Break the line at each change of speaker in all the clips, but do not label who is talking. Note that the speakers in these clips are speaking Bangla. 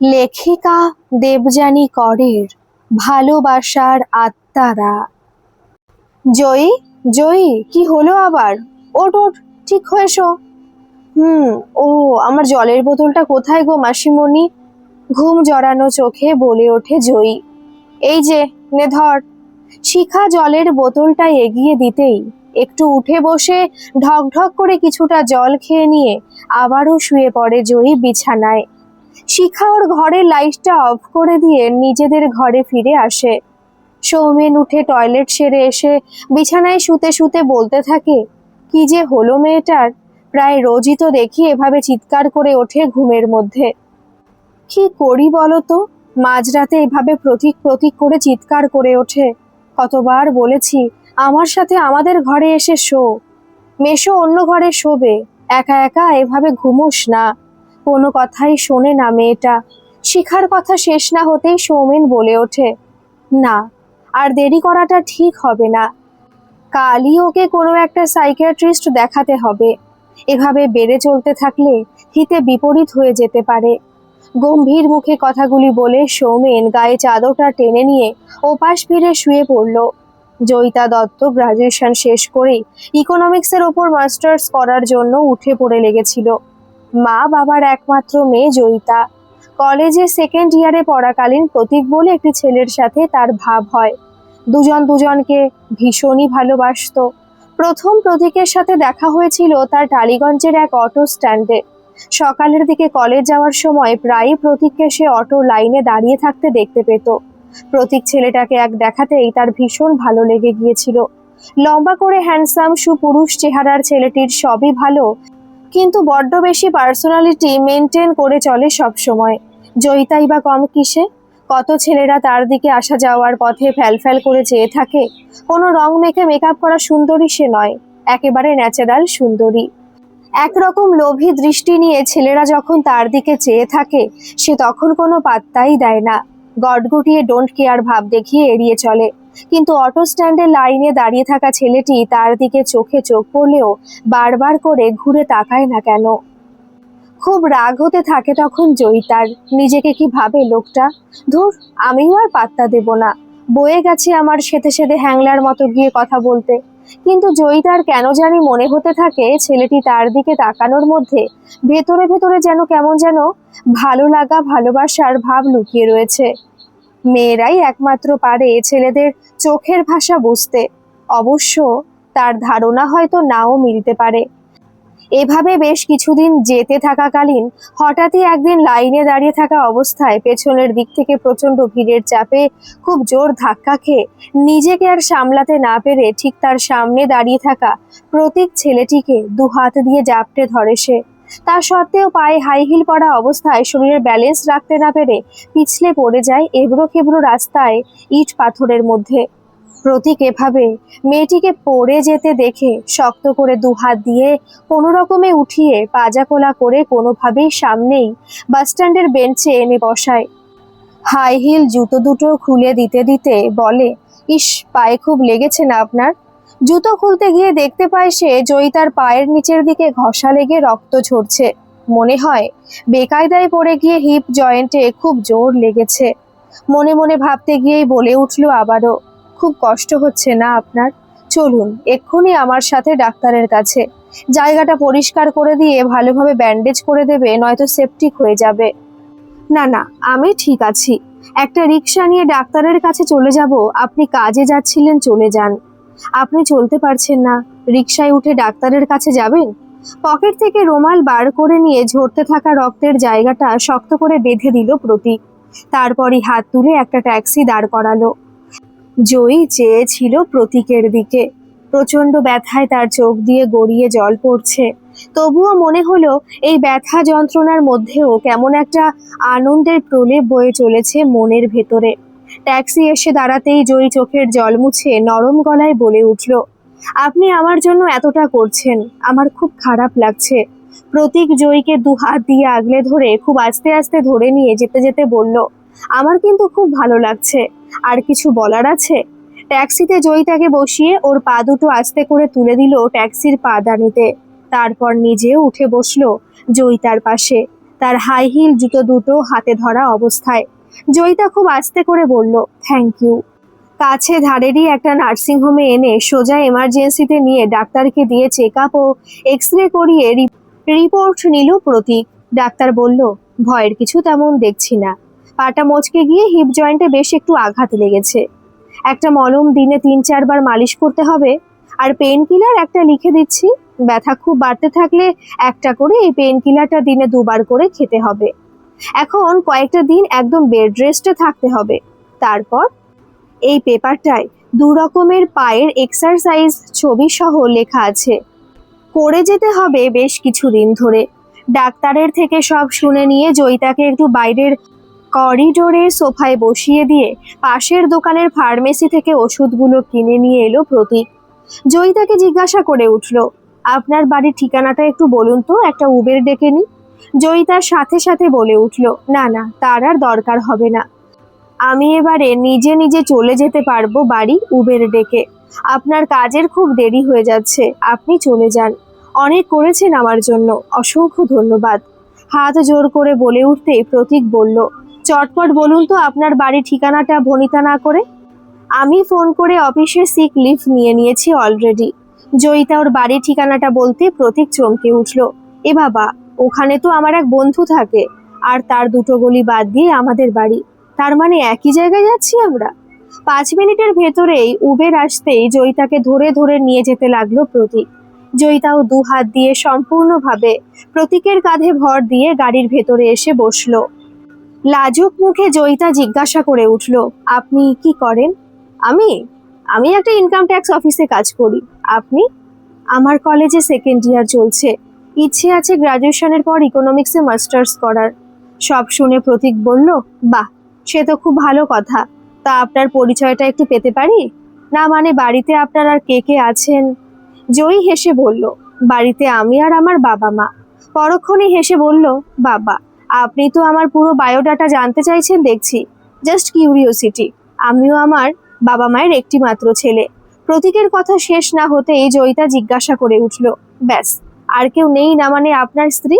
লেখিকা দেবযানী করের ভালোবাসার আত্মারা। জয়ী জয়ী, কি হলো আবার? ওট ওট ঠিক হয়েছো? হুম, ও, আমার জলের বোতলটা কোথায় গো মাসিমণি? ঘুম জড়ানো চোখে বলে ওঠে জয়ী। এই যে, নে ধর। শিখা জলের বোতলটা এগিয়ে দিতেই একটু উঠে বসে ঢক ঢক করে কিছুটা জল খেয়ে নিয়ে আবারও শুয়ে পড়ে জয়ী বিছানায়। শিখা ওর ঘরের লাইটটা অফ করে দিয়ে নিজেদের ঘরে ফিরে আসে। সৌমেন উঠে টয়লেট সেরে এসে বিছানায় শুতে শুতে বলতে থাকে, কি যে হলো মেয়েটার? প্রায় রোজই তো দেখি এভাবে চিৎকার করে ওঠে ঘুমের মধ্যে। কি করি বলো তো? মাঝরাতে এভাবে প্রতীক প্রতীক করে চিৎকার করে ওঠে। কতবার বলেছি, আমার সাথে আমাদের ঘরে এসে শো। মেশো অন্য ঘরে শোবে। একা একা এভাবে ঘুমোস না। কোনো কথাই শোনে না মেয়েটা। শিখার কথা শেষ না হতেই সৌমেন বলে ওঠে, না, আর দেরি করাটা ঠিক হবে না। কালই ওকে কোনো একটা সাইকিয়াট্রিস্ট দেখাতে হবে। এভাবে বেড়ে চলতে থাকলে হিতে বিপরীত হয়ে যেতে পারে। গম্ভীর মুখে কথাগুলি বলে সৌমেন গায়ে চাদরটা টেনে নিয়ে ওপাশ ফিরে শুয়ে পড়ল। জয়িতা দত্ত গ্রাজুয়েশন শেষ করেই ইকোনমিক্সের ওপর মাস্টার্স করার জন্য উঠে পড়ে লেগেছিল। মা বাবার একমাত্র মেয়ে জয়িতা। কলেজে সেকেন্ড ইয়ারে পড়াকালীন প্রতীক বলে একটি ছেলের সাথে তার ভাব হয়। দুজন দুজনকে ভীষণই ভালোবাসতো। প্রথম প্রতীকের সাথে দেখা হয়েছিল তার টালিগঞ্জের এক অটো স্ট্যান্ডে। সকালের দিকে কলেজ যাওয়ার সময় প্রায়ই প্রতীককে সে অটো লাইনে দাঁড়িয়ে থাকতে দেখতে পেত। প্রতীক ছেলেটাকে এক দেখাতেই তার ভীষণ ভালো লেগে গিয়েছিল। লম্বা করে হ্যান্ডসাম সুপুরুষ চেহারার ছেলেটির সবই ভালো কিন্তু বড্ড বেশি পার্সোনালিটি মেনটেন করে চলে সব সময়। জয়িতাই বা কম কিসে? কত ছেলেরা তার দিকে আসা যাওয়ার পথে ফ্যালফ্যাল করে চেয়ে থাকে। কোনো রং মেখে মেকআপ করা সুন্দরী সে নয়, একেবারে ন্যাচারাল সুন্দরী। একরকম লোভী দৃষ্টি নিয়ে ছেলেরা যখন তার দিকে চেয়ে থাকে, সে তখন কোনো পাত্তাই দেয় না। গটগুটিয়ে ডোন্ট কেয়ার ভাব দেখিয়ে এড়িয়ে চলে। কিন্তু অটো স্ট্যান্ডের লাইনে দাঁড়িয়ে থাকা ছেলেটি তার দিকে চোখে চোখ পড়লেও বারবার করে ঘুরে তাকায় না কেন। খুব রাগ হতে থাকে তখন জয়িতার নিজেকে কি ভাবে লোকটা? ধুর, আমিও আর পাত্তা দেব না। বয়ে গেছে আমার সেতে সেতে হ্যাংলার মতো গিয়ে কথা বলতে। কিন্তু জয়িতার কেন জানি মনে হতে থাকে ছেলেটি তার দিকে তাকানোর মধ্যে ভেতরে ভেতরে যেন কেমন যেন ভালো লাগা, ভালোবাসার ভাব লুকিয়ে রয়েছে। মেয়েরাই একমাত্র পারে ছেলেদের চোখের ভাষা বুঝতে। অবশ্য তার ধারণা হয়তো নাও মিলতে পারে। এভাবে বেশ কিছুদিন যেতে থাকাকালীন হঠাৎই একদিন লাইনে দাঁড়িয়ে থাকা অবস্থায় পেছনের দিক থেকে প্রচণ্ড ভিড়ের চাপে খুব জোর ধাক্কা খেয়ে নিজেকে আর সামলাতে না পেরে ঠিক তার সামনে দাঁড়িয়ে থাকা প্রতীক ছেলেটিকে দু হাত দিয়ে জাপটে ধরে সে। তা সত্ত্বেও পায়ে হাই হিল পরা অবস্থায় শরীরের ব্যালেন্স রাখতে না পেরে পিছলে পড়ে যায় এবড়ো খেবড়ো রাস্তায় ইট পাথরের মধ্যে। প্রতীক এভাবে মেয়েটিকে পড়ে যেতে দেখে শক্ত করে দু হাত দিয়ে কোনো রকমে উঠিয়ে পাজাকোলা করে কোনোভাবেই সামনেই বাসস্ট্যান্ডের বেঞ্চে এনে বসায়। হাই হিল জুতো দুটো খুলে দিতে দিতে বলে, ইস, পায়ে খুব লেগেছে না আপনার? জুতো খুলতে গিয়ে দেখতে পায় সে জয়িতার পায়ের নিচের দিকে ঘষা লেগে রক্ত ঝরছে। মনে হয়, বেকায়দায় পড়ে গিয়ে হিপ জয়েন্টে খুব জোর লেগেছে। মনে মনে ভাবতে গিয়েই বলে উঠল আবারও, খুব কষ্ট হচ্ছে না আপনার? চলুন, এক্ষুনি আমার সাথে ডাক্তারের কাছে। জায়গাটা পরিষ্কার করে দিয়ে ভালোভাবে ব্যান্ডেজ করে দেবে, নয়তো সেপটিক হয়ে যাবে। না না, আমি ঠিক আছি। একটা রিক্সা নিয়ে ডাক্তারের কাছে চলে যাব, আপনি কাজে যাচ্ছিলেন, চলে যান। আপনি চলতে পারছেন না। রিক্সায় উঠে ডাক্তারের কাছে যাবেন? পকেট থেকে রুমাল বার করে নিয়ে ঝরতে থাকা রক্তের জায়গাটা শক্ত করে বেঁধে দিল প্রতীক। তারপরই হাত তুলে একটা ট্যাক্সি দাঁড় করালো। জয়ী চেয়েছিল প্রতীকের দিকে। প্রচণ্ড ব্যথায় তার চোখ দিয়ে গড়িয়ে জল পড়ছে। তবুও মনে হলো, এই ব্যথা যন্ত্রণার মধ্যেও কেমন একটা আনন্দের প্রলেপ বয়ে চলেছে মনের ভেতরে। ট্যাক্সি এসে দাঁড়াতেই জয়ী চোখের জল মুছে নরম গলায় বলে উঠল, আপনি আমার জন্য এতটা করছেন, আমার খুব খারাপ লাগছে। প্রতীক জয়ীকে দু হাত দিয়ে আগলে ধরে খুব আস্তে আস্তে ধরে নিয়ে যেতে যেতে বলল, আমার কিন্তু খুব ভালো লাগছে, আর কিছু বলার আছে? ট্যাক্সিতে জয়িতাকে বসিয়ে ওর পা দুটো আস্তে করে তুলে দিল ট্যাক্সির পা পাদানিতে। তারপর নিজেও উঠে বসল জয়িতার পাশে, তার হাই হিল জুতো দুটো হাতে ধরা অবস্থায়। জয়িতা খুব আস্তে করে বলল থ্যাংক ইউ কাছে ধারেরই একটা নার্সিং হোমে এনে সোজা এমার্জেন্সিতে নিয়ে ডাক্তারকে দিয়ে চেক আপ ও এক্স রে করিয়ে রিপোর্ট নিল প্রতীক। ডাক্তার বলল, ভয়ের কিছু তেমন দেখছি না। পাটা মচকে গিয়ে হিপ জয়েন্টে বেশ একটু আঘাত লেগেছে। একটা মলম দিনে তিন চারবার মালিশ করতে হবে? আর পেন কিলার একটা লিখে দিচ্ছি? ব্যথা খুব বাড়তে থাকলে একটা করে এই পেন কিলারটা দিনে দুবার করে খেতে হবে। এখন কয়েকটা দিন একদম বেড রেস্টে থাকতে হবে। তারপর এই পেপারটায় দু রকমের পায়ের এক্সারসাইজ ছবি সহ লেখা আছে। করে যেতে হবে বেশ কিছুদিন ধরে। ডাক্তারের থেকে সব শুনে নিয়ে জয়িতাকে একটু বাইরের করিডোরে সোফায় বসিয়ে দিয়ে পাশের দোকানের ফার্মেসি থেকে ওষুধগুলো কিনে নিয়ে এলো প্রতীক। জয়িতাকে জিজ্ঞাসা করে উঠল, আপনার বাড়ির ঠিকানাটা একটু বলুন তো, একটা উবের ডেকে নি জয়িতার সাথে সাথে বলে উঠল, না না, তার আর দরকার হবে না। আমি এবারে নিজে নিজে চলে যেতে পারব বাড়ি উবের ডেকে। আপনার কাজের খুব দেরি হয়ে যাচ্ছে, আপনি চলে যান। অনেক করেছেন আমার জন্য, অসংখ্য ধন্যবাদ। হাত জোর করে বলে উঠতেই প্রতীক বলল, চটপট বলুন তো আপনার বাড়ির ঠিকানাটা ভনিতা না করে? আমি ফোন করে অফিসে সিক লিভ নিয়ে নিয়েছি অলরেডি জয়িতা ওর বাড়ির ঠিকানাটা বলতে প্রতীক চমকে উঠল, এ বাবা ওখানে তো আমার এক বন্ধু থাকে, আর তার দুটো গলি বাদ দিয়ে আমাদের বাড়ি। তার মানে একই জায়গায় যাচ্ছি আমরা? পাঁচ মিনিটের ভেতরেই উবের আসতেই জয়িতাকে ধরে ধরে নিয়ে যেতে লাগল প্রতীক। জয়িতাও দু হাত দিয়ে সম্পূর্ণভাবে প্রতীকের কাঁধে ভর দিয়ে গাড়ির ভেতরে এসে বসল। লাজুক মুখে জয়িতা জিজ্ঞাসা করে উঠল, আপনি কি করেন? আমি? আমি একটা ইনকাম ট্যাক্স অফিসে কাজ করি। আপনি? আমার কলেজে সেকেন্ড ইয়ার চলছে। ইচ্ছে আছে গ্রাজুয়েশনের পর ইকোনমিক্সে মাস্টার্স করার। সব শুনে প্রতীক বলল, বাহ, সে তো খুব ভালো কথা। তা আপনার পরিচয়টা একটু পেতে পারি? না মানে বাড়িতে আপনার আর কে কে আছেন? জয়ী হেসে বলল, বাড়িতে আমি আর আমার বাবা মা। পরক্ষণে হেসে বলল, বাবা, আপনি তো আমার পুরো বায়োডাটা জানতে চাইছেন দেখছি। জাস্ট কিউরিওসিটি আমিও আমার বাবা মায়ের একটি মাত্র ছেলে। প্রতীকের কথা শেষ না হতেই জয়িতা জিজ্ঞাসা করে উঠল, ব্যাস আর কেউ নেই না মানে আপনার স্ত্রী?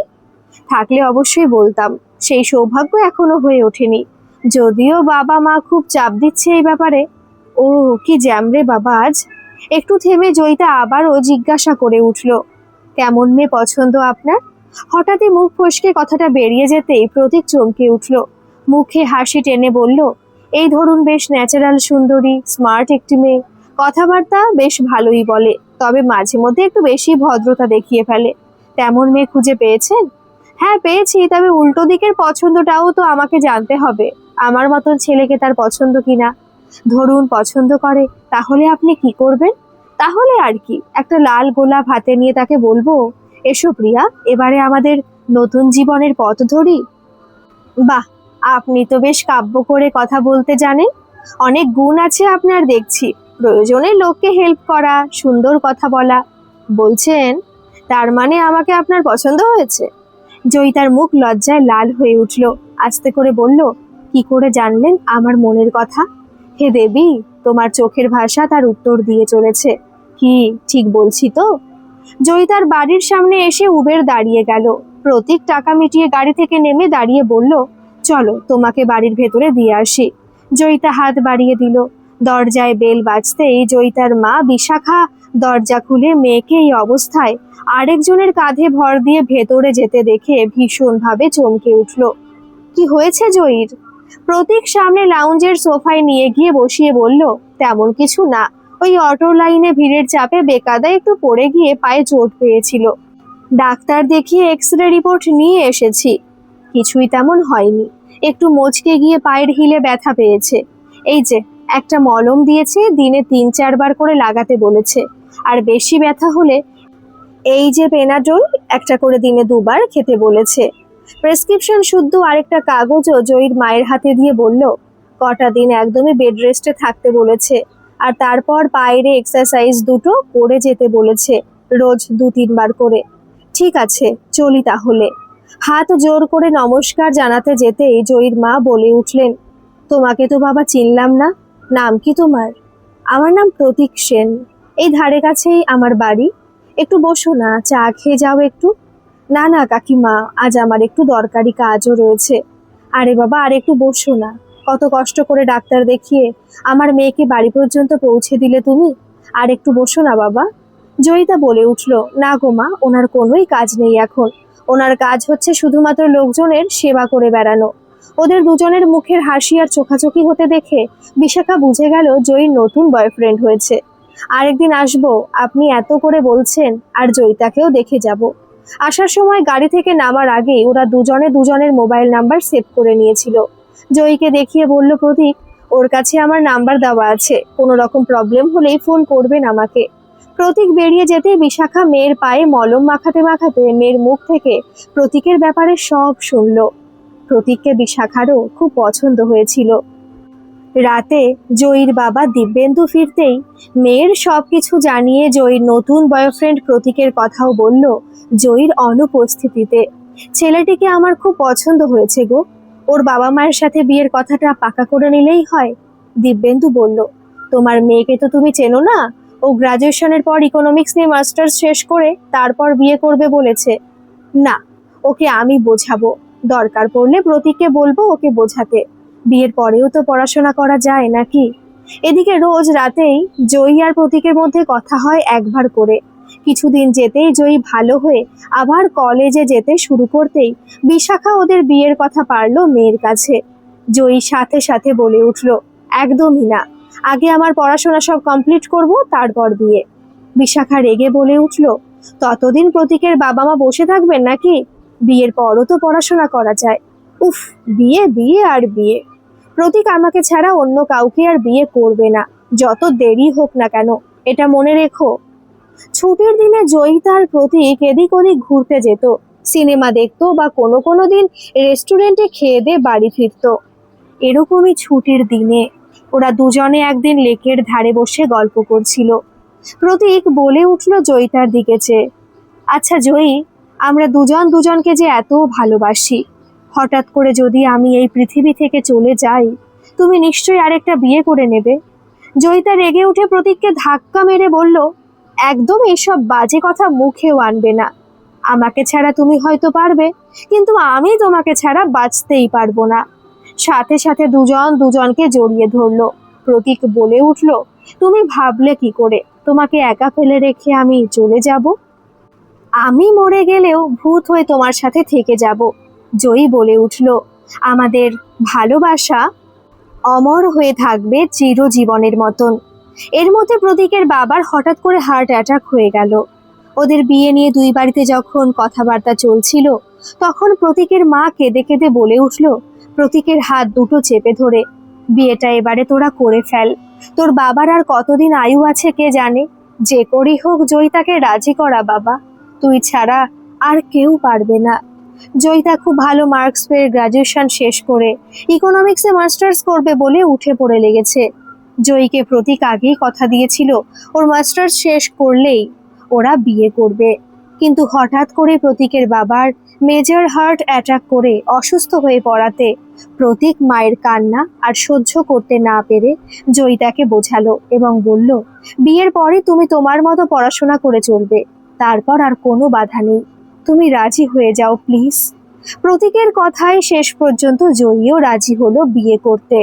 থাকলে অবশ্যই বলতাম, সেই সৌভাগ্য এখনও হয়ে ওঠেনি। যদিও বাবা মা খুব চাপ দিচ্ছে এই ব্যাপারে। ও কি জ্যামরে বাবা আজ? একটু থেমে জয়িতা আবারও জিজ্ঞাসা করে উঠল, কেমন মেয়ে পছন্দ আপনার? হঠাৎই মুখ ফসকে কথাটা বেরিয়ে যেতেই প্রতীক চমকে উঠল। মুখে হাসি টেনে বলল, এই ধরুন বেশ ন্যাচারাল সুন্দরী স্মার্ট একটি মেয়ে। কথাবার্তা বেশ ভালোই বলে। তবে মাঝে মধ্যে একটু বেশি ভদ্রতা দেখিয়ে ফেলে। তেমন মেয়ে খুঁজে পেয়েছেন? হ্যাঁ পেয়েছি, তবে উল্টো দিকের পছন্দটাও তো আমাকে জানতে হবে। আমার মতন ছেলেকে তার পছন্দ কিনা? ধরুন, পছন্দ করে, তাহলে আপনি কি করবেন? তাহলে আর কি, একটা লাল গোলাপ হাতে নিয়ে তাকে বলব, এসো প্রিয়া, এবারে আমাদের নতুন জীবনের পথ ধরি। বাহ, আপনি তো বেশ কাব্য করে কথা বলতে জানেন। অনেক গুণ আছে আপনার দেখছি। প্রয়োজনে লোককে হেল্প করা, সুন্দর কথা বলা। বলছেন, তার মানে আমাকে আপনার পছন্দ হয়েছে? জয়িতার মুখ লজ্জায় লাল হয়ে উঠল। আস্তে করে বলল, কি করে জানলেন আমার মনের কথা? হে দেবী, তোমার চোখের ভাষা তার উত্তর দিয়ে চলেছে। কি, ঠিক বলছি তো? জয়িতার বাড়ির সামনে এসে উবের দাঁড়িয়ে গেল। প্রতীক টাকা মিটিয়ে গাড়ি থেকে নেমে দাঁড়িয়ে বলল, চলো তোমাকে বাড়ির ভেতরে দিয়ে আসি। জয়িতা হাত বাড়িয়ে দিল। দরজায় বেল বাজতেই জয়িতার মা বিশাখা দরজা খুলে মেয়েকে এই অবস্থায় আরেকজনের কাঁধে ভর দিয়ে ভেতরে যেতে দেখে ভীষণভাবে চমকে উঠল। কি হয়েছে জয়ীর? প্রতীক সামনে লাউঞ্জের সোফায় নিয়ে গিয়ে বসিয়ে বলল, তেমন কিছু না। ওই অটো লাইনে ভিড়ের চাপে বেকাদা একটু পড়ে গিয়ে পায়ে চোট পেয়েছিল। ডাক্তার দেখিয়ে এক্স রে রিপোর্ট নিয়ে এসেছি। কিছুই তেমন হয়নি। একটু মচকে গিয়ে পায়ের হিলে ব্যথা পেয়েছে। এই যে একটা মলম দিয়েছে, দিনে তিন, চারবার করে লাগাতে বলেছে। আর বেশি ব্যথা হলে এই যে পেনাডোল একটা করে দিনে দুবার খেতে বলেছে। প্রেসক্রিপশন শুদ্ধ আরেকটা কাগজও জয়ীর মায়ের হাতে দিয়ে বলল, কটা দিন একদমই বেড রেস্টে থাকতে বলেছে। আর তারপর বাইরে এক্সারসাইজ দুটো করে যেতে বলেছে, রোজ দু, তিনবার করে। ঠিক আছে, চলি তাহলে। হাত জোর করে নমস্কার জানাতে যেতেই জয়ীর মা বলে উঠলেন, তোমাকে তো বাবা চিনলাম না। নাম কি তোমার? আমার নাম প্রতীক সেন। এই ধারে কাছেই আমার বাড়ি। একটু বসো না, চা খেয়ে যাও একটু। না না, কাকিমা, আজ আমার একটু দরকারি কাজও রয়েছে। আরে বাবা, আর একটু বসো না। কত কষ্ট করে ডাক্তার দেখিয়ে আমার মেয়েকে বাড়ি পর্যন্ত পৌঁছে দিলে তুমি? আর একটু বসো না, বাবা। জয়িতা বলে উঠল, না গো মা, ওনার কোনোই কাজ নেই এখন। ওনার কাজ হচ্ছে শুধুমাত্র লোকজনের সেবা করে বেড়ানো। ওদের দুজনের মুখের হাসি আর চোখাচোখি হতে দেখে বিশাখা বুঝে গেল জয়ীর নতুন বয়ফ্রেন্ড হয়েছে। আরেকদিন আসব, আপনি এত করে বলছেন, আর জয়িতাকেও দেখে যাব। আসার সময় গাড়ি থেকে নামার আগেই ওরা দুজনে দুজনের মোবাইল নাম্বার সেভ করে নিয়েছিল। জয়ীকে দেখিয়ে বলল প্রতীক ওর কাছে আমার নাম্বার দেওয়া আছে। কোনো রকম প্রবলেম হলেই ফোন করবেন আমাকে। প্রতীক বেরিয়ে যেতে বিশাখা মেয়ের পায়ে মলম মাখাতে মাখাতে মেয়ের মুখ থেকে প্রতীকের ব্যাপারে সব শুনল। প্রতীককে বিশাখারও খুব পছন্দ হয়েছিল। রাতে জয়ীর বাবা দিব্যেন্দু ফিরতেই মেয়ের সব কিছু জানিয়ে জয়ীর নতুন বয়ফ্রেন্ড প্রতীকের কথাও বলল জয়ীর অনুপস্থিতিতে। ছেলেটিকে আমার খুব পছন্দ হয়েছে গো। ওর বাবা মায়ের সাথে বিয়ের কথাটা পাকা করে নিলেই হয়, দিব্যেন্দু বলল। তোমার মেয়েকে তো তুমি চেনো না? ও গ্রাজুয়েশনের পর ইকোনমিক্স নিয়ে মাস্টার্স শেষ করে তারপর বিয়ে করবে বলেছে। না, ওকে আমি বোঝাবো। দরকার পড়লে প্রতীককে বলব ওকে বোঝাতে। বিয়ের পরেও তো পড়াশোনা করা যায় নাকি? এদিকে রোজ রাতেই জয়ী আর প্রতীকের মধ্যে কথা হয় একবার করে। কিছুদিন যেতেই জয়ী ভালো হয়ে আবার কলেজে যেতে শুরু করতেই বিশাখা ওদের বিয়ের কথা পারল মেয়ের কাছে। জয়ী সাথে সাথে বলে উঠল, একদমই না। আগে আমার পড়াশোনা সব কমপ্লিট করব, তারপর বিয়ে। বিশাখা রেগে বলে উঠল, ততদিন প্রতীকের বাবা মা বসে থাকবেন নাকি? বিয়ের পরও তো পড়াশোনা করা যায়। উফ, বিয়ে বিয়ে আর বিয়ে। প্রতীক আমাকে ছাড়া অন্য কাউকে আর বিয়ে করবে না, যত দেরি হোক না কেন, এটা মনে রেখো। ছুটির দিনে জয়িতা আর প্রতীক এদিক ওদিক ঘুরতে যেত, সিনেমা দেখতো বা কোনো কোনো দিন রেস্টুরেন্টে খেয়ে দিয়ে বাড়ি ফিরতো। এরকমই ছুটির দিনে ওরা দুজনে একদিন লেকের ধারে বসে গল্প করছিল। প্রতীক বলে উঠল জয়িতার দিকে চেয়ে আচ্ছা জয়ী আমরা দুজন দুজনকে যে এত ভালোবাসি। হঠাৎ করে যদি আমি এই পৃথিবী থেকে চলে যাই, তুমি নিশ্চয়ই আরেকটা বিয়ে করে নেবে। জয়িতা রেগে উঠে প্রতীককে ধাক্কা মেরে বলল, একদম এসব বাজে কথা মুখেও আনবে না। আমাকে ছাড়া তুমি হয়তো পারবে, কিন্তু আমি তোমাকে ছাড়া বাঁচতেই পারব না। সাথে সাথে দুজন দুজনকে জড়িয়ে ধরলো। প্রতীক বলে উঠল, তুমি ভাবলে কি করে? তোমাকে একা ফেলে রেখে আমি চলে যাব? আমি মরে গেলেও ভূত হয়ে তোমার সাথে থেকে যাব। জয়ী বলে উঠল, আমাদের ভালোবাসা অমর হয়ে থাকবে চিরজীবনের মতন। এর মধ্যে প্রতীকের বাবার হঠাৎ করে হার্ট অ্যাটাক হয়ে গেল। ওদের বিয়ে নিয়ে দুই বাড়িতে যখন কথাবার্তা চলছিল, তখন প্রতীকের মা কেঁদে কেঁদে বলে উঠল, প্রতীকের হাত দুটো চেপে ধরে, বিয়েটা এবারে তোরা করে ফেল। তোর বাবার আর কতদিন আয়ু আছে কে জানে? যে করি হোক জয়িতাকে রাজি করা বাবা। তুই ছাড়া আর কেউ পারবে না। জয়িতা খুব ভালো মার্কস পেয়ে গ্রাজুয়েশন শেষ করে ইকোনমিক্সে মাস্টার্স করবে বলে উঠে পড়ে লেগেছে। জয়ীকে প্রতীক আগেই কথা দিয়েছিল, ওর মাস্টার্স শেষ করলেই ওরা বিয়ে করবে। কিন্তু হঠাৎ করে প্রতীকের বাবার মেজর হার্ট অ্যাটাক করে অসুস্থ হয়ে পড়াতে প্রতীক মায়ের কান্না আর সহ্য করতে না পেরে জয়িতাকে বোঝালো এবং বলল, বিয়ের পরে তুমি তোমার মতো পড়াশোনা করে চলবে। তারপর আর কোনো বাধা নেই। তুমি রাজি হয়ে যাও, প্লিজ। প্রতীকের কথায় শেষ পর্যন্ত জয়ীও রাজি হলো বিয়ে করতে।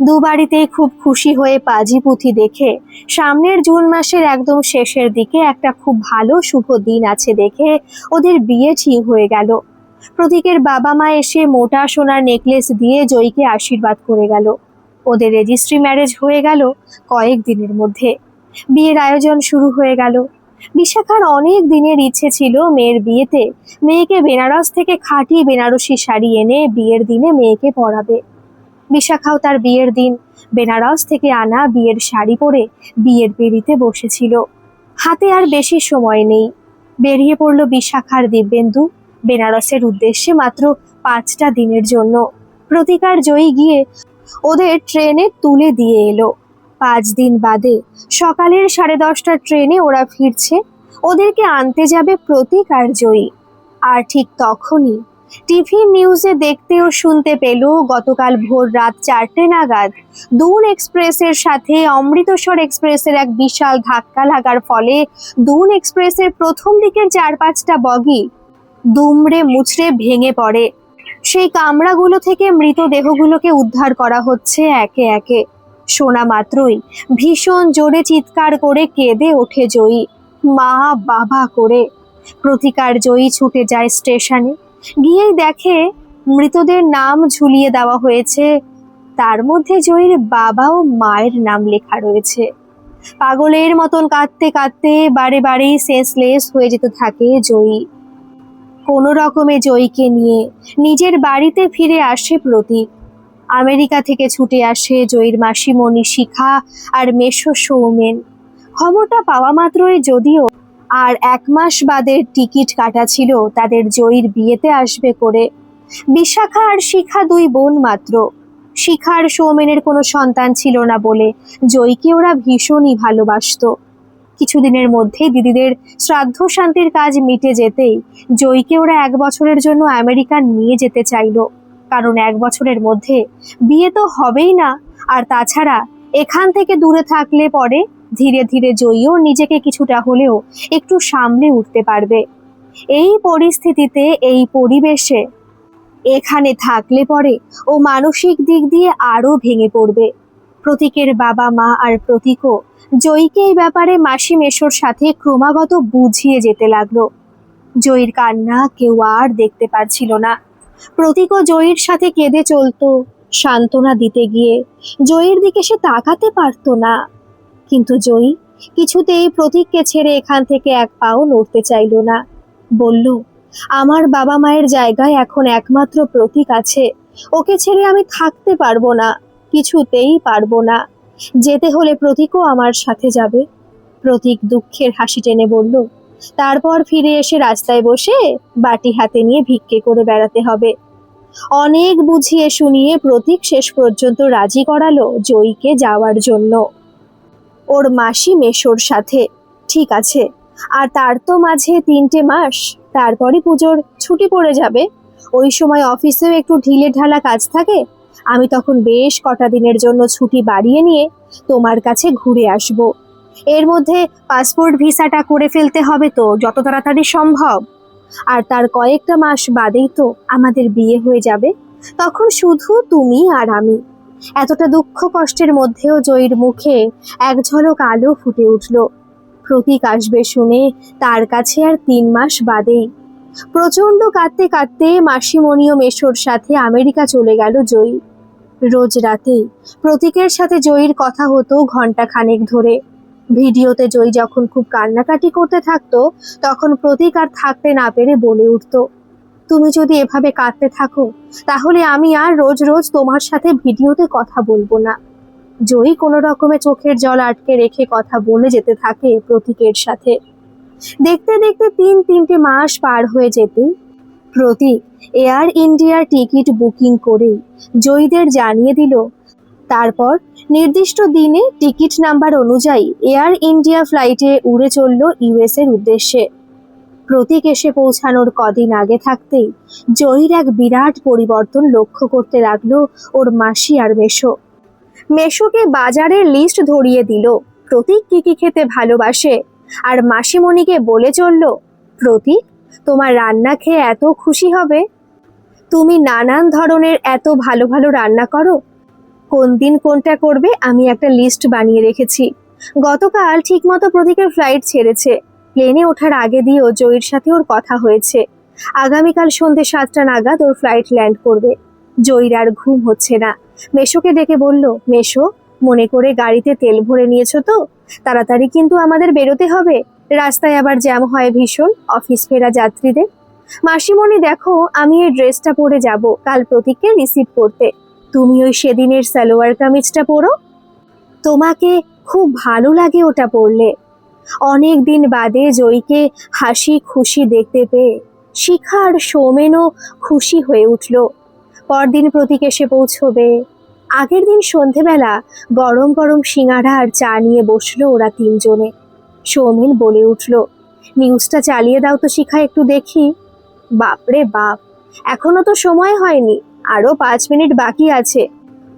দুবাড়িতেই খুব খুশি হয়ে পাজি পুঁথি দেখে, সামনের জুন মাসের একদম শেষের দিকে একটা খুব ভালো শুভ দিন আছে দেখে ওদের বিয়ে ঠিক হয়ে গেল। প্রতীকের বাবা মা এসে মোটা সোনার নেকলেস দিয়ে জয়ীকে আশীর্বাদ করে গেল। ওদের রেজিস্ট্রি ম্যারেজ হয়ে গেল কয়েক দিনের মধ্যে। বিয়ের আয়োজন শুরু হয়ে গেল। বিশাখার অনেক দিনের ইচ্ছে ছিল মেয়ের বিয়েতে। মেয়েকে বেনারস থেকে খাঁটি বেনারসি শাড়ি এনে বিয়ের দিনে মেয়েকে পরাবে। বিশাখাও তার বিয়ের দিন বেনারস থেকে আনা বিয়ের শাড়ি পরে বিয়ের বেরিতে বসেছিল। হাতে আর বেশি সময় নেই। বেরিয়ে পড়ল বিশাখার দিব্যেন্দু বেনারসের উদ্দেশ্যে মাত্র পাঁচটা দিনের জন্য। প্রতিকার জয়ী গিয়ে ওদের ট্রেনে তুলে দিয়ে এলো। পাঁচ দিন বাদে সকালের সাড়ে দশটার ট্রেনে ওরা ফিরছে। ওদেরকে আনতে যাবে প্রতীক আর জয়ী। আর ঠিক তখনই টিভি নিউজে দেখতে ও শুনতে পেল গতকাল ভোর রাত চারটে নাগাদ দুন এক্সপ্রেসের সাথে অমৃতসর এক্সপ্রেসের এক বিশাল ধাক্কা লাগার ফলে দুন এক্সপ্রেসের প্রথম দিকের চার পাঁচটা বগি দুমড়ে মুচড়ে ভেঙে পড়ে। সেই কামরাগুলো থেকে মৃতদেহগুলোকে উদ্ধার করা হচ্ছে একে একে। শোনা মাত্রই ভীষণ জোরে চিৎকার করে কেঁদে ওঠে জয়ী। মা বাবা করে। প্রতিকার জয়ী ছুটে যায় স্টেশনে। গিয়েই দেখে মৃতদের নাম ঝুলিয়ে দেওয়া হয়েছে। তার মধ্যে জয়ীর বাবা ও মায়ের নাম লেখা রয়েছে। পাগলের মতন কাঁদতে কাঁদতে বারে বারে সেন্সলেস হয়ে যেতে থাকে জয়ী। কোনো রকমে জয়ীকে নিয়ে নিজের বাড়িতে ফিরে আসে প্রতীক। আমেরিকা থেকে ছুটে আসে জয়ীর মাসিমণি শিখা আর মেশো সৌমেন। খবরটা পাওয়া মাত্রই যদিও আর এক মাস বাদের টিকিট কাটা ছিল, তাদের জয়ীর বিয়েতে আসবে করে। বিশাখা আর শিখা দুই বোন মাত্র। শিখার সৌমেনের কোনো সন্তান ছিল না বলে জয়ীকে ওরা ভীষণই ভালোবাসতো। কিছুদিনের মধ্যেই দিদিদের শ্রাদ্ধ শান্তির কাজ মিটে যেতেই জয়ীকে ওরা এক বছরের জন্য আমেরিকা নিয়ে যেতে চাইলো। কারণ এক বছরের মধ্যে বিয়ে তো হবেই না। আর তাছাড়া এখান থেকে দূরে থাকলে পরে ধীরে ধীরে জয়ীও নিজেকে কিছুটা হলেও একটু সামলে উঠতে পারবে। এই পরিস্থিতিতে, এই পরিবেশে এখানে থাকলে পরে ও মানসিক দিক দিয়ে আরও ভেঙে পড়বে। প্রতীকের বাবা মা আর প্রতীকও জয়ীকে এই ব্যাপারে মাসি মেশোর সাথে ক্রমাগত বুঝিয়ে যেতে লাগল। জয়ীর কান্না কেউ আর দেখতে পারছিল না। প্রতীকও জয়ীর সাথে কেঁদে চলতো, সান্ত্বনা দিতে গিয়ে। জয়ীর দিকে সে তাকাতে পারতো না। কিন্তু জয়ী কিছুতেই প্রতীককে ছেড়ে এখান থেকে এক পাও নড়তে চাইলো না। বলল, আমার বাবা মায়ের জায়গায় এখন একমাত্র প্রতীক আছে। ওকে ছেড়ে আমি থাকতে পারব না, কিছুতেই পারব না। যেতে হলে প্রতীকও আমার সাথে যাবে। প্রতীক দুঃখের হাসি টেনে বলল তারপর ফিরে এসে রাস্তায় বসে বাটি হাতে নিয়ে ভিক্ষে করে বেড়াতে হবে। অনেক বুঝিয়ে শুনিয়ে প্রতীক শেষ পর্যন্ত রাজি করালো জয়ীকে যাওয়ার জন্য। ওর মাসি মেশোর সাথে। ঠিক আছে, আর তার তো মাঝে তিনটে মাস। তারপরে পুজোর ছুটি পড়ে যাবে। ওই সময় অফিসেও একটু ঢিলে ঢালা কাজ থাকে। আমি তখন বেশ কটা দিনের জন্য ছুটি বাড়িয়ে নিয়ে তোমার কাছে ঘুরে আসব। এর মধ্যে পাসপোর্ট ভিসাটা করে ফেলতে হবে তো, যত তাড়াতাড়ি সম্ভব। আর তার কয়েকটা মাস বাদেই তো আমাদের বিয়ে হয়ে যাবে। তখন শুধু তুমি আর আমি। এতটা দুঃখ কষ্টের মধ্যেও জয়ীর মুখে এক ঝলক আলো ফুটে উঠল। প্রতীক আসবে শুনে তার কাছে আর তিন মাস বাদেই। প্রচণ্ড কাঁদতে কাঁদতে মাসিমণি ও মেশোর সাথে আমেরিকা চলে গেল জয়ী। রোজ রাতে প্রতীকের সাথে জয়ীর কথা হতো ঘণ্টা খানেক ধরে। ভিডিওতে জয়ী যখন খুব কান্নাকাটি করতে থাকতো, তখন প্রতীক আর থাকতে না পেরে বলে উঠতো, তুমি যদি এভাবে কাঁদতে থাকো, তাহলে আমি আর রোজ রোজ তোমার সাথে ভিডিওতে কথা বলব না। জয়ী কোনো রকমে চোখের জল আটকে রেখে কথা বলে যেতে থাকে প্রতীকের সাথে। দেখতে দেখতে তিন তিনটে মাস পার হয়ে যেতেই প্রতীক এয়ার ইন্ডিয়ার টিকিট বুকিং করেই জয়ীদের জানিয়ে দিল তারপর নির্দিষ্ট দিনে টিকিট নাম্বার অনুযায়ী এয়ার ইন্ডিয়া ফ্লাইটে উড়ে চলল ইউএস এর উদ্দেশ্যে। প্রতীক এসে পৌঁছানোর কদিন আগে থাকতেই জয়ীর এক বিরাট পরিবর্তন লক্ষ্য করতে লাগল ওর মাসি আর মেশো। মেশোকে বাজারের লিস্ট ধরিয়ে দিল, প্রতীক কি কি খেতে ভালোবাসে? আর মাসিমণিকে বলে চলল, প্রতীক, তোমার রান্না খেয়ে এত খুশি হবে? তুমি নানান ধরনের এত ভালো ভালো রান্না করো কোন দিন কোনটা করবে আমি একটা লিস্ট বানিয়ে রেখেছি। গতকাল ঠিকমতো প্রতীকের ফ্লাইট ছেড়েছে। প্লেনে ওঠার আগে দিয়েও জয়ীর সাথে ওর কথা হয়েছে। আগামীকাল সন্ধ্যে সাতটা নাগাদ ওর ফ্লাইট ল্যান্ড করবে। জয়ীর আর ঘুম হচ্ছে না। মেশোকে ডেকে বলল, মেশো, মনে করে গাড়িতে তেল ভরে নিয়েছো তো? তাড়াতাড়ি কিন্তু আমাদের বেরোতে হবে। রাস্তায় আবার জ্যাম হয় ভীষণ, অফিস ফেরা যাত্রীদের। মাসিমণি, দেখো, আমি এই ড্রেসটা পরে যাব। কাল প্রতীককে রিসিভ করতে। তুমি ওই সেদিনের সালোয়ার কামিজটা পরো? তোমাকে খুব ভালো লাগে ওটা পরলে। অনেক দিন বাদে জয়ীকে হাসি খুশি দেখতে পেয়ে শিখা আর সৌমেনও খুশি হয়ে উঠল। পরদিন প্রতীক এসে পৌঁছবে। আগের দিন সন্ধেবেলা গরম গরম সিঙাড়া আর চা নিয়ে বসল ওরা তিনজনে। সৌমেন বলে উঠল, নিউজটা চালিয়ে দাও তো শিখা একটু দেখি। বাপরে বাপ, এখনও তো সময় হয়নি। আরও পাঁচ মিনিট বাকি আছে।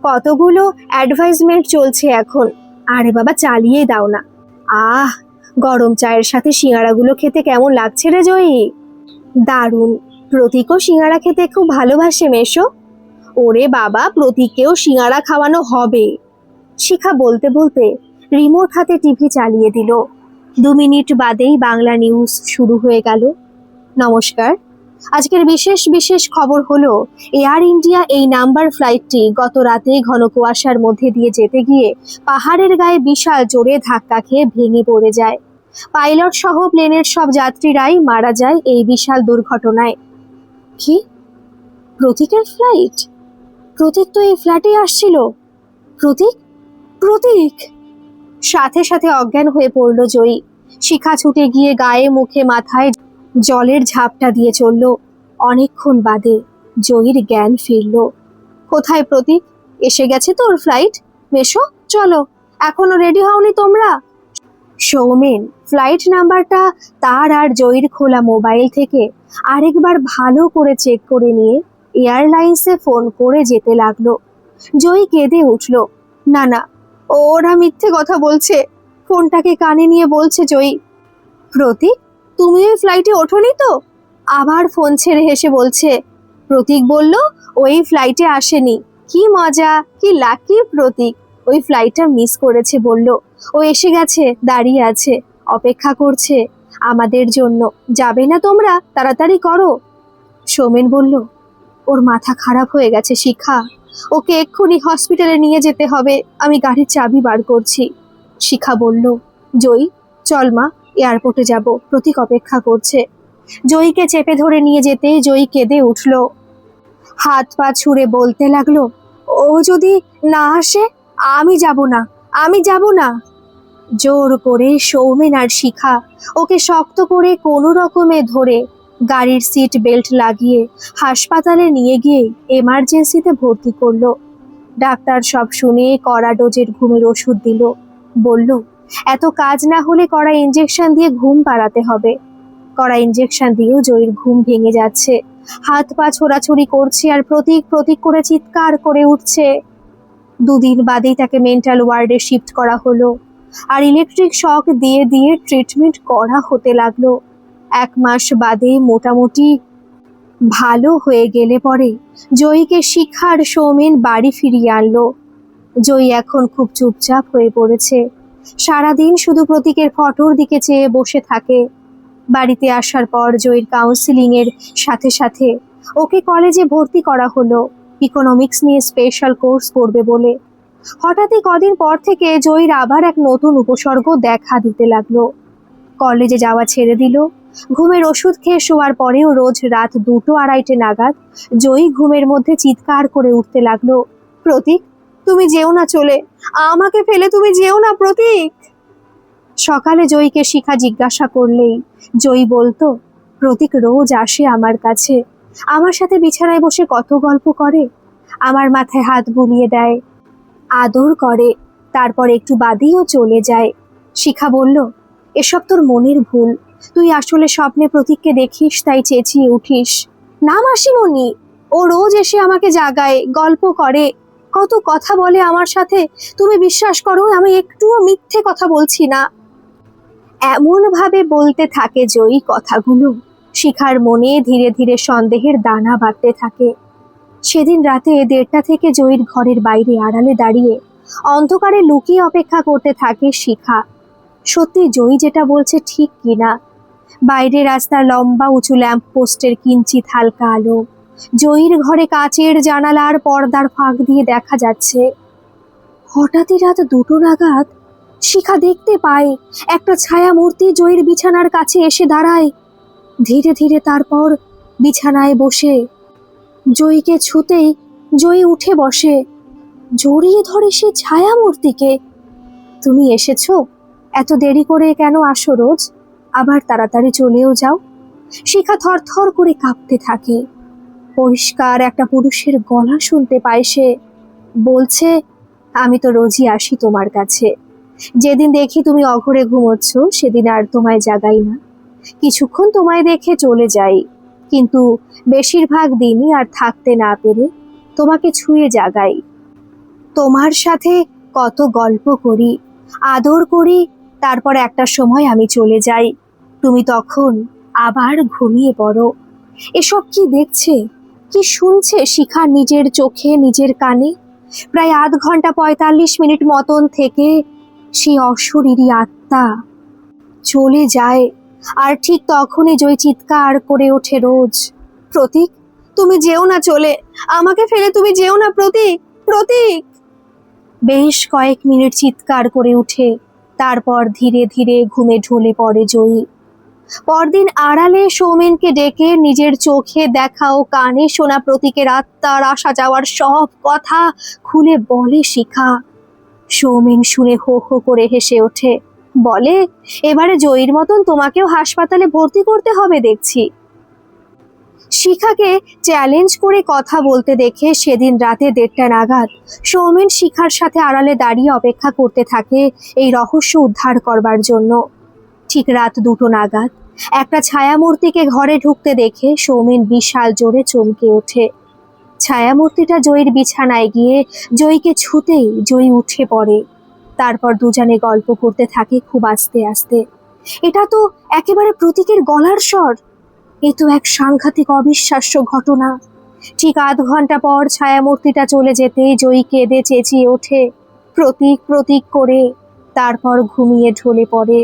কতগুলো অ্যাডভাইসমেন্ট চলছে এখন? আরে বাবা, চালিয়ে দাও না। আহ, গরম চায়ের সাথে সিঙ্গারাগুলো খেতে কেমন লাগছে রে জয়ী? দারুণ। প্রতীকও সিঙ্গারা খেতে খুব ভালোবাসে মেশো। ওরে বাবা, প্রতীককেও সিঙ্গারা খাওয়ানো হবে। শিখা বলতে বলতে রিমোট হাতে টিভি চালিয়ে দিল। দু মিনিট বাদেই বাংলা নিউজ শুরু হয়ে গেল। নমস্কার। আজকের বিশেষ বিশেষ খবর হলো এয়ার ইন্ডিয়া এই নাম্বার ফ্লাইটটি গত রাতে ঘন কুয়াশার মধ্যে দিয়ে যেতে গিয়ে পাহাড়ের গায়ে বিশাল জোরে ধাক্কা খেয়ে ভেঙে পড়ে যায়। পাইলট সহ প্লেনের সব যাত্রীরাই মারা যায় এই বিশাল দুর্ঘটনায়। কি? প্রতীকের ফ্লাইট প্রতীক তো এই ফ্ল্যাটে আসছিল। প্রতীক? প্রতীক! সাথে সাথে অজ্ঞান হয়ে পড়ল জয়ী। শিখা ছুটে গিয়ে গায়ে, মুখে, মাথায় জলের ঝাপটা দিয়ে চলল। অনেকক্ষণ বাদে জয়ীর জ্ঞান ফিরল। কোথায় প্রতীক এসে গেছে তোর ফ্লাইট মেশো চলো। এখনও রেডি হওনি তোমরা? সৌমেন ফ্লাইট নাম্বারটা তার আর জয়ীর খোলা মোবাইল থেকে আরেকবার ভালো করে চেক করে নিয়ে এয়ারলাইন্সে ফোন করে যেতে লাগল। জয়ী কেঁদে উঠল, না না, ওরা মিথ্যে কথা বলছে। ফোনটাকে কানে নিয়ে বলছে জয়ী প্রতীক তুমি ওই ফ্লাইটে ওঠোনি তো? আবার ফোন ছেড়ে হেসে বলছে, প্রতীক বলল, ওই ফ্লাইটে আসেনি। কি মজা, কি লাকি প্রতীক। ওই ফ্লাইটটা মিস করেছে বলল। ও এসে গেছে, দাঁড়িয়ে আছে, অপেক্ষা করছে। আমাদের জন্য। যাবে না তোমরা, তাড়াতাড়ি করো। সোমেন বলল, ওর মাথা খারাপ হয়ে গেছে, শিখা। ওকে এক্ষুনি হসপিটালে নিয়ে যেতে হবে। আমি গাড়ির চাবি বার করছি। শিখা বলল, জয়ী, চল মা। এয়ারপোর্টে যাব, প্রতীক অপেক্ষা করছে। জয়ীকে চেপে ধরে নিয়ে যেতে জয়ী কেঁদে উঠল। হাত পা ছুঁড়ে বলতে লাগল, ও যদি না আসে, আমি যাব না, আমি যাব না। জোর করে সৌমেন আর শিখা ওকে শক্ত করে কোনো রকমে ধরে গাড়ির সিট বেল্ট লাগিয়ে হাসপাতালে নিয়ে গিয়ে এমার্জেন্সিতে ভর্তি করল। ডাক্তার সব শুনে কড়া ডোজের ঘুমের ওষুধ দিল, বলল এত কাজ না হলে কড়া ইঞ্জেকশন দিয়ে ঘুম পাড়াতে হবে। কড়া ইঞ্জেকশন দিয়েও জয়ীর ঘুম ভেঙে যাচ্ছে। হাত পা ছোড়াছড়ি করছে আর প্রতীক প্রতীক করে চিৎকার করে উঠছে। দুদিন বাদেই তাকে মেন্টাল ওয়ার্ডে শিফট করা হলো আর ইলেকট্রিক শক দিয়ে দিয়ে ট্রিটমেন্ট করা হতে লাগল। এক মাস বাদে মোটামুটি ভালো হয়ে গেলে পরে জয়ীকে শিখার সৌমেন বাড়ি ফিরিয়ে আনলো। জয়ী এখন খুব চুপচাপ হয়ে পড়েছে। সারাদিন শুধু প্রতীকের ফটোর দিকে চেয়ে বসে থাকে। বাড়িতে আসার পর জয়ীর কাউন্সিলিং এর সাথে সাথে ওকে কলেজে ভর্তি করা হলো। ইকোনমিক্স নিয়ে স্পেশাল কোর্স করবে বলে। হঠাৎই কদিন পর থেকে জয়ীর আবার এক নতুন উপসর্গ দেখা দিতে লাগল। কলেজে যাওয়া ছেড়ে দিল। ঘুমের ওষুধ খেয়ে শোয়ার পরেও রোজ রাত দুটো আড়াইটে নাগাদ জয়ী ঘুমের মধ্যে চিৎকার করে উঠতে লাগল। প্রতীক তুমি যেও না চলে। আমাকে ফেলে তুমি যেও না প্রতীক। সকালে জয়ীকে শিখা জিজ্ঞাসা করলেই, জয়ী বলতো, প্রতীক রোজ আসে আমার কাছে। আমার সাথে বিছানায় বসে কত গল্প করে। আমার মাথায় হাত বুলিয়ে দেয়, আদর করে, তারপর একটু বাদেও চলে যায়। শিখা বলল, এসব তোর মনের ভুল। তুই আসলে স্বপ্নে প্রতীককে দেখিস, তাই চেঁচিয়ে উঠিস। না মাসিমণি, ও রোজ এসে আমাকে জাগায়, গল্প করে। কত কথা বলে আমার সাথে? তুমি বিশ্বাস করো, আমি একটুও মিথ্যে কথা বলছি না। এমন ভাবে বলতে থাকে জয়ী কথাগুলো। শিখার মনে ধীরে ধীরে সন্দেহের দানা বাঁধতে থাকে। সেদিন রাতে দেড়টা থেকে জয়ীর ঘরের বাইরে আড়ালে দাঁড়িয়ে অন্ধকারে লুকিয়ে অপেক্ষা করতে থাকে শিখা। সত্যি জয়ী যেটা বলছে ঠিক কিনা? বাইরে রাস্তার লম্বা উঁচু ল্যাম্প পোস্টের কিঞ্চিত হালকা আলো। জয়ীর ঘরে কাচের জানালার পর্দার ফাঁক দিয়ে দেখা যাচ্ছে। হঠাৎই রাত দুটো নাগাদ শিখা দেখতে পায়, একটা ছায়া মূর্তি জয়ীর বিছানার কাছে এসে দাঁড়ায়। ধীরে ধীরে তারপর বিছানায় বসে। জয়ীকে ছুতেই জয়ী উঠে বসে। জড়িয়ে ধরে সে ছায়া মূর্তিকে তুমি এসেছ? এত দেরি করে কেন আসো রোজ? আবার তাড়াতাড়ি চলেও যাও। শিখা থরথর করে কাঁপতে থাকে। পরিষ্কার একটা পুরুষের গলা শুনতে পায় সে। বলছে, আমি তো রোজই আসি তোমার কাছে। যেদিন দেখি তুমি অঘরে ঘুমোচ্ছ, সেদিন আর তোমায় জাগাই না। কিছুক্ষণ তোমায় দেখে চলে যাই, কিন্তু বেশিরভাগ দিনই আর থাকতে না পেরে তোমাকে ছুঁয়ে জাগাই। তোমার সাথে কত গল্প করি, আদর করি, তারপর একটা সময় আমি চলে যাই। তুমি তখন আবার ঘুমিয়ে পড়ো। এসব কি দেখছে? কি শুনছে শিখা নিজের চোখে, নিজের কানে? প্রায় আধ ঘণ্টা পঁয়তাল্লিশ মিনিট মতন থেকে সেই অশরীরী আত্মা চলে যায়। আর ঠিক তখনই জয় চিৎকার করে ওঠে রোজ। প্রতীক, তুমি যেও না চলে। আমাকে ফেলে তুমি যেও না, প্রতীক প্রতীক। বেশ কয়েক মিনিট চিৎকার করে উঠে তারপর ধীরে ধীরে ঘুমে ঢলে পড়ে জয়ী। পরদিন আড়ালে সৌমেনকে ডেকে নিজের চোখে দেখা ও কানে শোনা প্রতীকের আত্মার আসা যাওয়ার সব কথা খুলে বলে শিখা। সৌমেন শুনে হো হো করে হেসে ওঠে। বলে, এবারে জয়ীর মতন তোমাকেও হাসপাতালে ভর্তি করতে হবে দেখছি। শিখাকে চ্যালেঞ্জ করে কথা বলতে দেখে সেদিন রাতে দেড়টা নাগাদ সৌমেন শিখার সাথে আড়ালে দাঁড়িয়ে অপেক্ষা করতে থাকে এই রহস্য উদ্ধার করবার জন্য। ঠিক রাত দুটো নাগাদ। একটা ছায়ামূর্তিকে ঘরে ঢুকতে দেখে সৌমেন বিশাল জোরে চমকে ওঠে। ছায়ামূর্তিটা জয়ীর বিছানায় গিয়ে জয়ীকে ছুতেই জয়ী উঠে পড়ে। তারপর দুজনে গল্প করতে থাকে খুব আস্তে আস্তে। এটা তো একেবারে প্রতীকের গলার স্বর। এ তো এক সাংঘাতিক অবিশ্বাস্য ঘটনা। ঠিক আধ ঘণ্টা পর ছায়ামূর্তিটা চলে যেতেই জয়ী কেঁদে চেঁচিয়ে ওঠে। প্রতীক প্রতীক করে তারপর ঘুমিয়ে ঢলে পড়ে।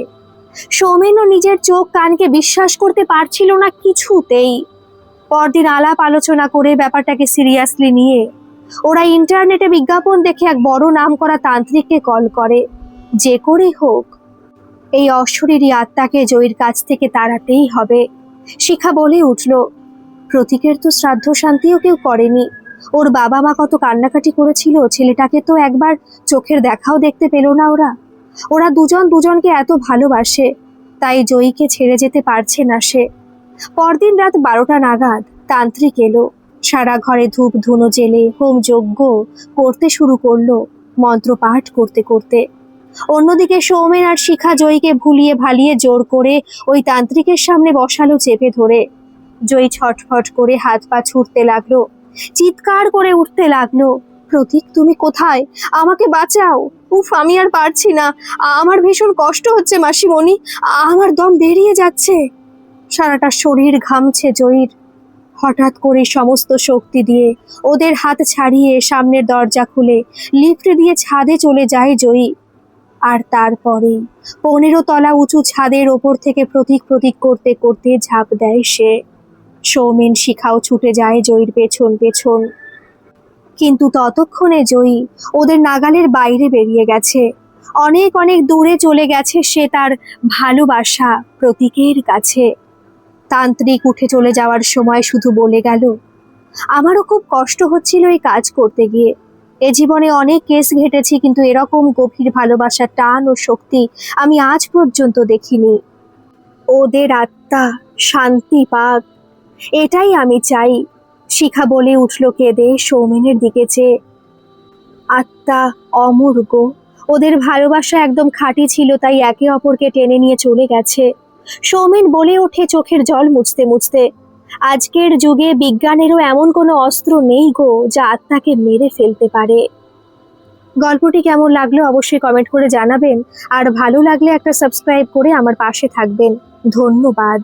সৌমেনও নিজের চোখ কানকে বিশ্বাস করতে পারছিল না কিছুতেই। পরদিন আলাপ আলোচনা করে ব্যাপারটাকে সিরিয়াসলি নিয়ে, ওরা ইন্টারনেটে বিজ্ঞাপন দেখে এক বড় নাম করা তান্ত্রিককে কল করে, যে করে হোক। এই অশরীরী আত্মাকে জয়ীর কাছ থেকে তাড়াতেই হবে, শিখা বলে উঠল। প্রতীকের তো শ্রাদ্ধ শান্তিও কেউ করেনি। ওর বাবা মা কত কান্নাকাটি করেছিল, ছেলেটাকে তো একবার চোখের দেখাও দেখতে পেল না ওরা। ওরা দুজন দুজনকে এত ভালোবাসে, তাই জয়ীকে ছেড়ে যেতে পারছে না সে। পরদিন রাত বারোটা নাগাদ তান্ত্রিক এলো। সারা ঘরে ধূপ ধুনো জেলে হোম যজ্ঞ করতে শুরু করল, মন্ত্র পাঠ করতে করতে। অন্যদিকে সৌমেন আর শিখা জয়ীকে ভুলিয়ে ভালিয়ে জোর করে ওই তান্ত্রিকের সামনে বসালো চেপে ধরে। জয়ী ছটফট করে হাত পা ছুটতে লাগল, চিৎকার করে উঠতে লাগল। প্রতীক, তুমি কোথায়? আমাকে বাঁচাও। উফ, আমি আর পারছি না। আমার ভীষণ কষ্ট হচ্ছে, মাসিমণি। আমার দম বেরিয়ে যাচ্ছে। সারাটা শরীর ঘামছে জয়ীর। হঠাৎ করে সমস্ত শক্তি দিয়ে ওদের হাত ছাড়িয়ে সামনের দরজা খুলে লিফট দিয়ে ছাদে চলে যায় জয়ী। আর তারপরেই পনেরো তলা উঁচু ছাদের ওপর থেকে প্রতীক প্রতীক করতে করতে ঝাঁপ দেয় সে। সৌমেন শিখাও ছুটে যায় জয়ীর পেছন পেছন। কিন্তু ততক্ষণে জয়ী ওদের নাগালের বাইরে বেরিয়ে গেছে। অনেক অনেক দূরে চলে গেছে সে তার ভালোবাসা প্রতীকের কাছে। তান্ত্রিক উঠে চলে যাওয়ার সময় শুধু বলে গেল, আমারও খুব কষ্ট হচ্ছিল এই কাজ করতে গিয়ে। এ জীবনে অনেক কেস ঘেটেছি, কিন্তু এরকম গভীর ভালোবাসার টান ও শক্তি আমি আজ পর্যন্ত দেখিনি। ওদের আত্মা শান্তি পাক। এটাই আমি চাই শিখা বলে উঠল কেঁদে সৌমেনের দিকে চেয়ে আত্মা অমর গো ওদের ভালোবাসা একদম খাঁটি ছিল, তাই একে অপরকে টেনে নিয়ে চলে গেছে। সৌমেন বলে ওঠে চোখের জল মুছতে মুছতে, আজকের যুগে বিজ্ঞানেরও এমন কোনো অস্ত্র নেই গো, যা আত্মাকে মেরে ফেলতে পারে। গল্পটি কেমন লাগল অবশ্যই কমেন্ট করে জানাবেন, আর ভালো লাগলে একটা সাবস্ক্রাইব করে আমার পাশে থাকবেন। ধন্যবাদ।